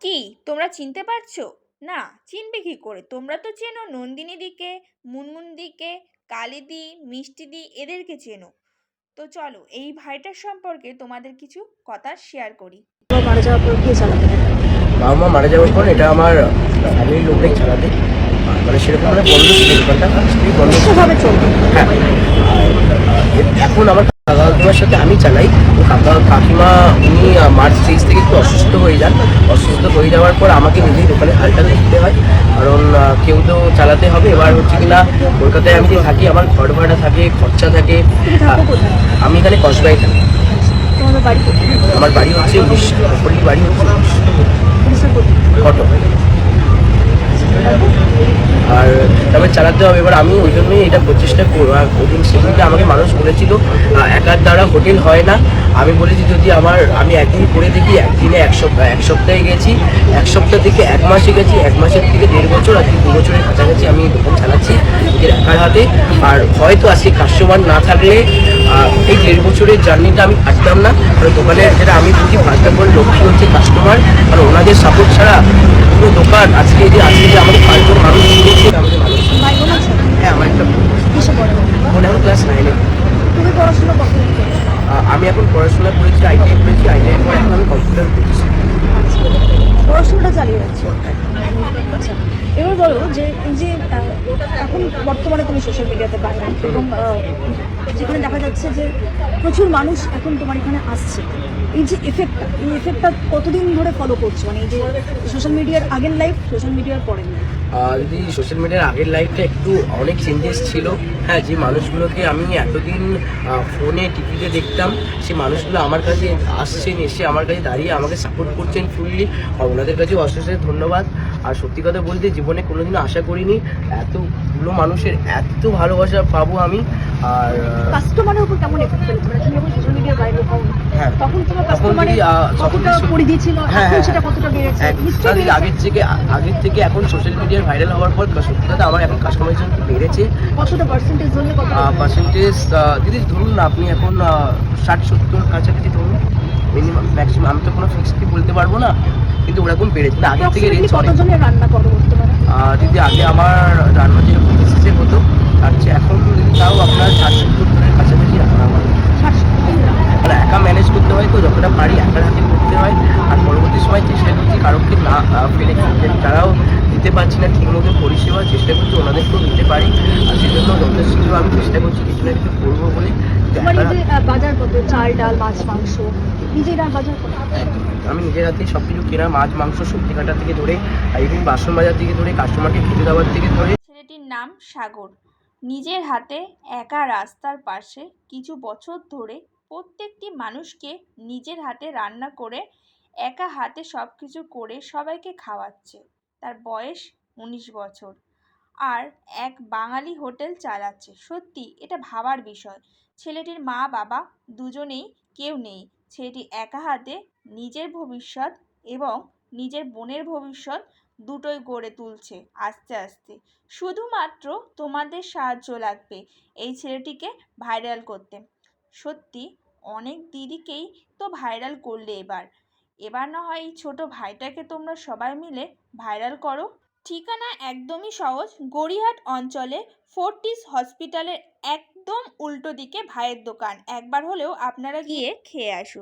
কি? তোমরা চিনতে পারছ? না চিনবে কি করে? তোমরা তো চেনো নন্দিনীদিকে মুনমুনদিকে কালিদি মিষ্টিদি এদেরকে চেনো। তো চলো এই ভাইটার সম্পর্কে তোমাদের কিছু কথা শেয়ার করি। বাবা মারা যাওয়ার পর কে বাবা মা মারা যাওয়ার পর এটা আমার ফ্যামিলির লোকটাই চালাতে মানে সেরকম মানে বন্ধ ছিল দোকানটা। বন্ধ। চলবে? হ্যাঁ আর আহ, এখন আমার কাকা কাকিমার সাথে আমি চালাই। তো কাকা কাকিমা উনি মার্চ তেইশ থেকে একটু অসুস্থ হয়ে যান। অসুস্থ হয়ে যাওয়ার পর আমাকে নিজেই দোকানে হালটা দেখতে হয়। কারণ কেউ তো চালাতে হবে। এবার হচ্ছে কিনা কলকাতায় আমি যে থাকি আমার ঘর ভাড়া থাকে খরচা থাকে। আমি এখানে কসবাই থাকি। আমার বাড়ি হচ্ছে উড়িষ্যা বাড়ি হচ্ছে কটক। আর তবে চালাতে হবে। এবার আমি ওই জন্যই এটা প্রচেষ্টা করব আর ওদিন সেদিনকে আমাকে মানুষ বলেছিল একার দ্বারা হোটেল হয় না। আমি বলেছি যদি আমার, আমি একদিন করে দেখি, একদিনে এক সপ্তাহ এক সপ্তাহে গেছি, এক সপ্তাহ থেকে এক মাসে গেছি, এক মাসের থেকে দেড় বছর, আজকে দু বছরের কাছাকাছি আমি দোকান চালাচ্ছি একার হাতে। আর হয়তো আজকে কাস্টমার না থাকলে এই দেড় বছরের জার্নিটা আমি কাটতাম না। কারণ দোকানে যেটা আমি বুঝি ফার্স্ট অফ অল লক্ষ্মী হচ্ছে কাস্টমার আর ওনাদের সাপোর্ট ছাড়া পুরো দোকান আজকে যে আজকে যে আমাদের পাঁচজন মানুষ আমাদের হ্যাঁ আমার একটা মনে হয় ক্লাস নাইনে তুমি পড়াশোনা আমি এখন পড়াশোনা করেছি আইটিআই করেছি আইটিআই পর এখন আমি কম্পিউটার করছি। পড়াশোনাটা চালিয়ে যাচ্ছ। আচ্ছা। এবার বলো যে এই যে এখন বর্তমানে তুমি সোশ্যাল মিডিয়াতে বাইরে এবং যেখানে দেখা যাচ্ছে যে প্রচুর মানুষ এখন তোমার এখানে আসছে। এই যে এফেক্টটা এই এফেক্টটা কতদিন ধরে ফলো করছ? মানে এই যে সোশ্যাল মিডিয়ার আগের লাইফ সোশ্যাল মিডিয়ার পরের লাইফ যদি সোশ্যাল মিডিয়ার আগের লাইফটা একটু অনেক চেঞ্জেস ছিল হ্যাঁ যে মানুষগুলোকে আমি এতদিন ফোনে টিভিতে দেখতাম সেই মানুষগুলো আমার কাছে আসছেন এসে আমার কাছে দাঁড়িয়ে আমাকে সাপোর্ট করছেন ফুললি আর ওনাদের কাছে অশেষ ধন্যবাদ। আর সত্যি কথা বলতে জীবনে কোনোদিনও আশা করিনি এতগুলো মানুষের এত ভালোবাসা পাবো আমি। আর কাস্টমারের উপর কেমন এফেক্ট ফেলেছে মানে তুমি যখন সোশ্যাল মিডিয়ার বাইরে হও হ্যাঁ। তখন তোমার কতটা পরিধি ছিল? হ্যাঁ, এখন হ্যাঁ, সেটা কতটা বেড়েছে? নিশ্চয়ই আগের থেকে আগের থেকে এখন সোশ্যাল মিডিয়ার ভাইরাল হওয়ার পর সত্যি কথা আমার এখন কাস্টমার কিন্তু বেড়েছে। কতটা পার্সেন্টেজ পার্সেন্টেজ দিদি ধরুন না আপনি এখন ষাট সত্তর কাছাকাছি ধরুন মিনিমাম ম্যাক্সিমাম আমি তো কোনো ফিক্সড বলতে পারব না কিন্তু ওরকম বেড়েছে। কিন্তু আগের থেকে রেঞ্জ কতজনের রান্না করো দিদি আগে আমার রান্না যেরকম বেসিসে হতো তার চেয়ে এখন তাও আপনার ষাট সত্তর জনের কাছাকাছি রান্না আমার মানে একা ম্যানেজ করতে হয় তো যতটা পারি একার হাতে করতে হয় আর পরবর্তী সময় চেষ্টা করছি কারোকে না ফেলে খেলতে যারাও দিতে পারছি না ঠিক মতন পরিষেবা চেষ্টা করছি ওনাদেরকেও দিতে পারি। আর সেজন্য শীঘ্র আমি চেষ্টা করছি কিছু না কিছু করব বলে। বাজার কত? চাল ডাল মাছ মাংস নিজের বাজার আমি নিজের হাতে সব কিছু কেনা মাছ মাংস সবজি কাটা থেকে ধরে ইভিন বাসন বাজার থেকে ধরে কাস্টমারকে খেতে দেওয়ার থেকে ধরে। ছেলেটির নাম সাগর। নিজের হাতে একা রাস্তার পাশে কিছু বছর ধরে প্রত্যেকটি মানুষকে নিজের হাতে রান্না করে একা হাতে সব কিছু করে সবাইকে খাওয়াচ্ছে। তার বয়স উনিশ বছর। আর এক বাঙালি হোটেল চালাচ্ছে। সত্যি, এটা ভাবার বিষয়। ছেলেটির মা, বাবা দুজনেই কেউ নেই। ছেলেটি একা হাতে নিজের ভবিষ্যৎ এবং নিজের বোনের ভবিষ্যৎ দুটোই গড়ে তুলছে আস্তে আস্তে। শুধুমাত্র তোমাদের সাহায্য লাগবে এই ছেলেটিকে ভাইরাল করতে। সত্যি, অনেক দিদিকেই তো ভাইরাল করলে এবার। এবার না হয় এই ছোটো ভাইটাকে তোমরা সবাই মিলে ভাইরাল করো। ঠিকানা একদমই সহজ। গড়িয়াহাট অঞ্চলে ফোর্টিস হসপিটালের একদম উল্টো দিকে ভাইয়ের দোকান। একবার হলেও আপনারা গিয়ে খেয়ে আসুন।